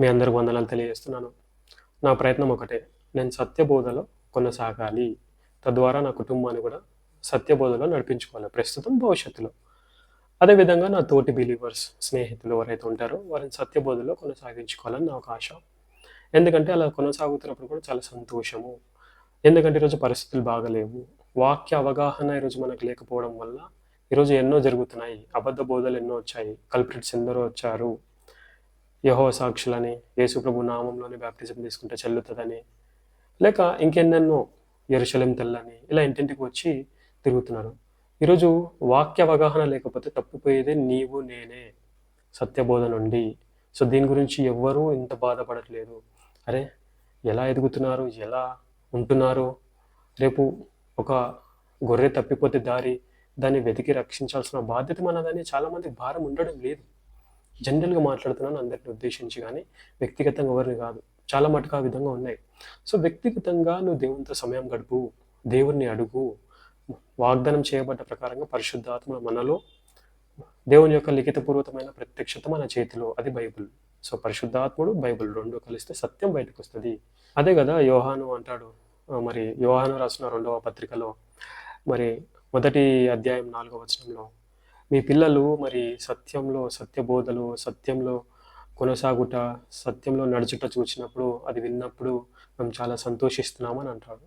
మీ అందరికి వందనాలు తెలియజేస్తున్నాను. నా ప్రయత్నం ఒకటే. నేను సత్యబోధలో కొనసాగాలి. తద్వారా నా కుటుంబాన్ని కూడా సత్యబోధలో నడిపించుకోవాలి. ప్రస్తుతం భవిష్యత్తులో. అదేవిధంగా నా తోటి బిలీవర్స్ స్నేహితులు ఎవరైతే ఉంటారో వారిని సత్యబోధలో కొనసాగించుకోవాలని నా ఒక ఆశ. ఎందుకంటే అలా కొనసాగుతున్నప్పుడు కూడా చాలా సంతోషము. ఎందుకంటే ఈరోజు పరిస్థితులు బాగలేవు. వాక్య అవగాహన ఈరోజు మనకు లేకపోవడం వల్ల ఈరోజు ఎన్నో జరుగుతున్నాయి. అబద్ధ బోధలు ఎన్నో వచ్చాయి. కల్ప్రిట్స్ ఎందరో వచ్చారు. యహో సాక్షులని యేసుప్రభు నామంలోనే బ్యాప్టిజం తీసుకుంటే చెల్లుతుందని లేక ఇంకెన్నెన్నో ఎరుశలం తెల్లని ఇలా ఇంటింటికి వచ్చి తిరుగుతున్నారు. ఈరోజు వాక్య అవగాహన లేకపోతే తప్పిపోయేదే నీవు నేనే సత్యబోధ నుండి. సో దీని గురించి ఎవ్వరూ ఇంత బాధపడట్లేదు. అరే ఎలా ఎదుగుతున్నారు? ఎలా ఉంటున్నారు? రేపు ఒక గొర్రె తప్పిపోతే దారి దాన్ని వెతికి రక్షించాల్సిన బాధ్యత మనదని చాలామంది భారం ఉండడం లేదు. జనరల్గా మాట్లాడుతున్నాను అందరిని ఉద్దేశించి కానీ వ్యక్తిగతంగా ఎవరిని కాదు. చాలా మటుకు ఆ విధంగా ఉన్నాయి. సో వ్యక్తిగతంగా నువ్వు దేవునితో సమయం గడుపు దేవుణ్ణి అడుగు వాగ్దానం చేయబడ్డ ప్రకారంగా పరిశుద్ధాత్మ మనలో దేవుని యొక్క లిఖితపూర్వకమైన ప్రత్యక్షత మన చేతిలో అది బైబిల్. సో పరిశుద్ధాత్ముడు బైబిల్ రెండు కలిస్తే సత్యం బయటకు వస్తుంది అదే కదా యోహాను అంటాడు. మరి యోహాను రాసిన రెండవ పత్రికలో మరి మొదటి అధ్యాయం నాలుగవ వచనంలో మీ పిల్లలు మరి సత్యంలో సత్యబోధలు సత్యంలో కొనసాగుట సత్యంలో నడుచుట చూసినప్పుడు అది విన్నప్పుడు మేము చాలా సంతోషిస్తున్నామని అంటాడు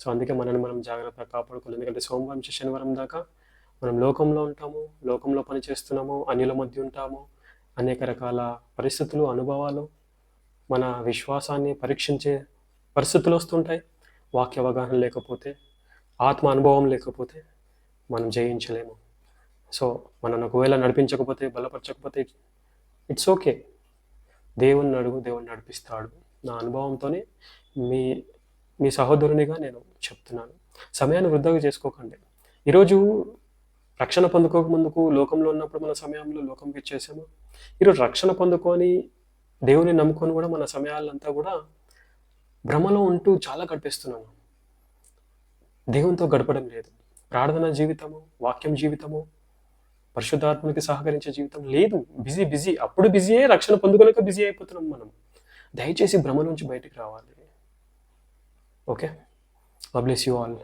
సో అందుకే మనల్ని మనం జాగ్రత్తగా కాపాడుకోవాలి. ఎందుకంటే సోమవారం నుంచి శనివారం దాకా మనం లోకంలో ఉంటాము లోకంలో పని చేస్తున్నాము అన్యుల మధ్య ఉంటాము అనేక రకాల పరిస్థితులు అనుభవాలు మన విశ్వాసాన్ని పరీక్షించే పరిస్థితులు వస్తుంటాయి. వాక్య అవగాహన లేకపోతే ఆత్మ అనుభవం లేకపోతే మనం జయించలేము. సో మనల్ని ఒకవేళ నడిపించకపోతే బలపరచకపోతే ఇట్స్ ఓకే దేవుని అడుగు దేవుణ్ణి నడిపిస్తాడు. నా అనుభవంతోనే మీ మీ సహోదరునిగా నేను చెప్తున్నాను. సమయాన్ని వృద్ధగా చేసుకోకండి. ఈరోజు రక్షణ పొందుకోక ముందుకు లోకంలో ఉన్నప్పుడు మన సమయంలో లోకంకి ఇచ్చేసాము ఈరోజు రక్షణ పొందుకొని దేవుని నమ్ముకొని కూడా మన సమయాలంతా కూడా భ్రమలో ఉంటూ చాలా గడిపేస్తున్నాము. దేవునితో గడపడం లేదు. ప్రార్థన జీవితము వాక్యం జీవితము పరిశుద్ధాత్మకి సహకరించే జీవితం లేదు. Busy busy. అప్పుడు బిజీయే రక్షణ పొందుకోలేక బిజీ అయిపోతున్నాం మనం. దయచేసి భ్రమ నుంచి బయటికి రావాలి. ఓకే? Bless you all